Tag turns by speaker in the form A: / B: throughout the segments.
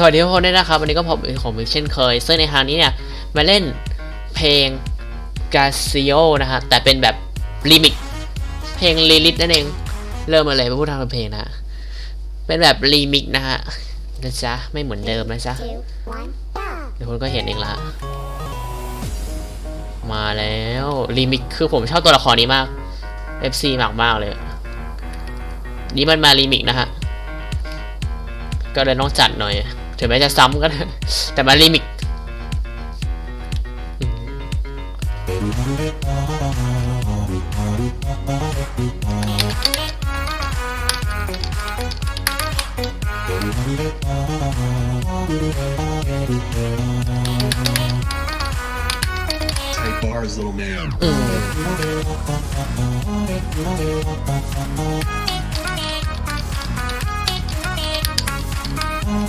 A: สวัสดีทุกคนด้วยนะครับ วันนี้ก็ผมผมอีกเช่นเคย ซึ่งในครั้งนี้เนี่ย มาเล่นเพลง g a z i o นะฮะ แต่เป็นแบบรีมิกเพลงลีลิตนั่นเอง เริ่มมาเลยมาพูดทางเพลงนะฮะเป็นแบบรีมิกนะฮะนะจ๊ะ ไม่เหมือนเดิมนะจ๊ะ
B: two, one, go!
A: เดี๋ยวคุณก็เห็นเองละ มาแล้วรีมิกคือผมชอบตัวละครนี้มาก FC มากมากเลย นี่มันมารีมิกนะฮะก็เลยต้องจัดหน่อย ถึงแม้จะซ้ำก็เถอะแต่มารีมิก
C: Tight bars,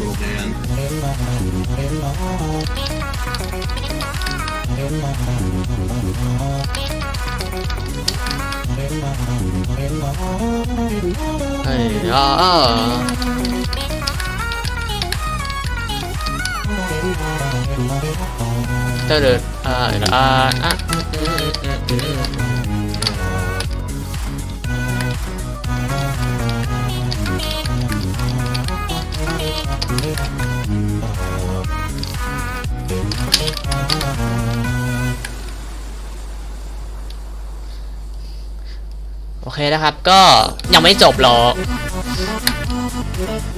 C: little
A: band. Hey, ah. Da da ah ah ah. โอเคนะครับ ก็ยังไม่จบหรอก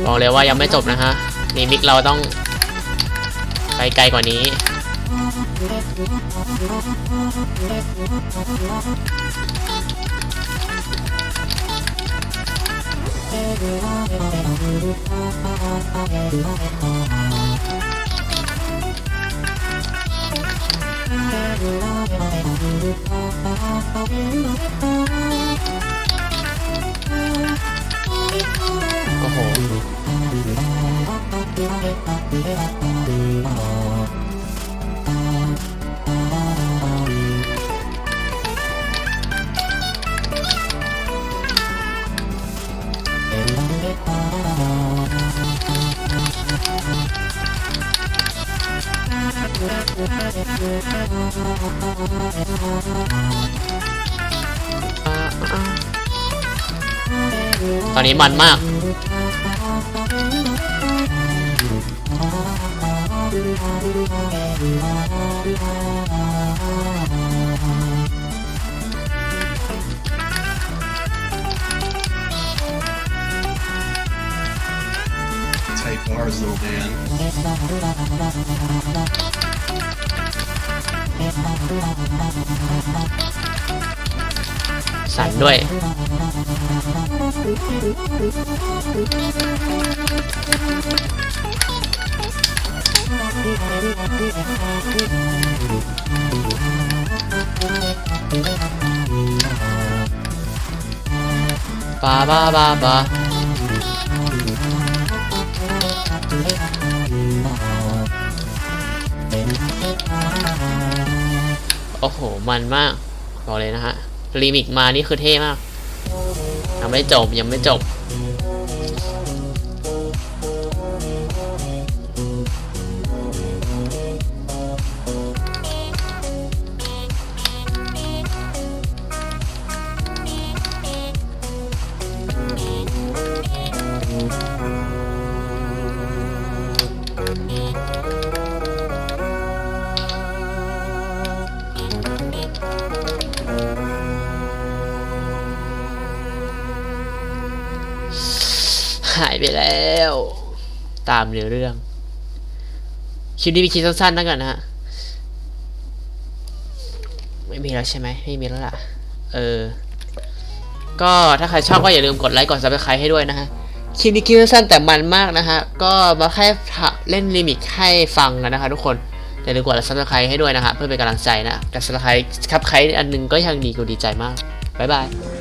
A: บอกเลยว่ายังไม่จบนะฮะนี่มิกเราต้องไปไกลกว่านี้ โอ้โห ตอนนี้มันมาก
C: Tight bars, little man.
A: สั่นด้วย บาบา โอ้โห มันมากบอกเลยนะฮะรีมิกมานี่คือเท่มากยังไม่จบยังไม่จบายไปแล้ว ตามเนื้อเรื่อง คลิปนี้มีคลิปสั้นๆแล้วกันนะฮะ ไม่มีแล้วใช่ไหมไม่มีแล้วล่ะ เออ ก็ถ้าใครชอบก็อย่าลืมกดไลค์กด subscribe ให้ด้วยนะฮะ คลิปนี้คลิปสั้นแต่มันมากนะฮะ ก็มาแค่เล่นลิมิตให้ฟังกันนะคะทุกคน อย่าลืมกด subscribe ให้ด้วยนะฮะเพื่อเป็นกำลังใจนะ แต่ subscribe ครับใครอันหนึงก็ยังดีกูดีใจมาก บ๊ายบาย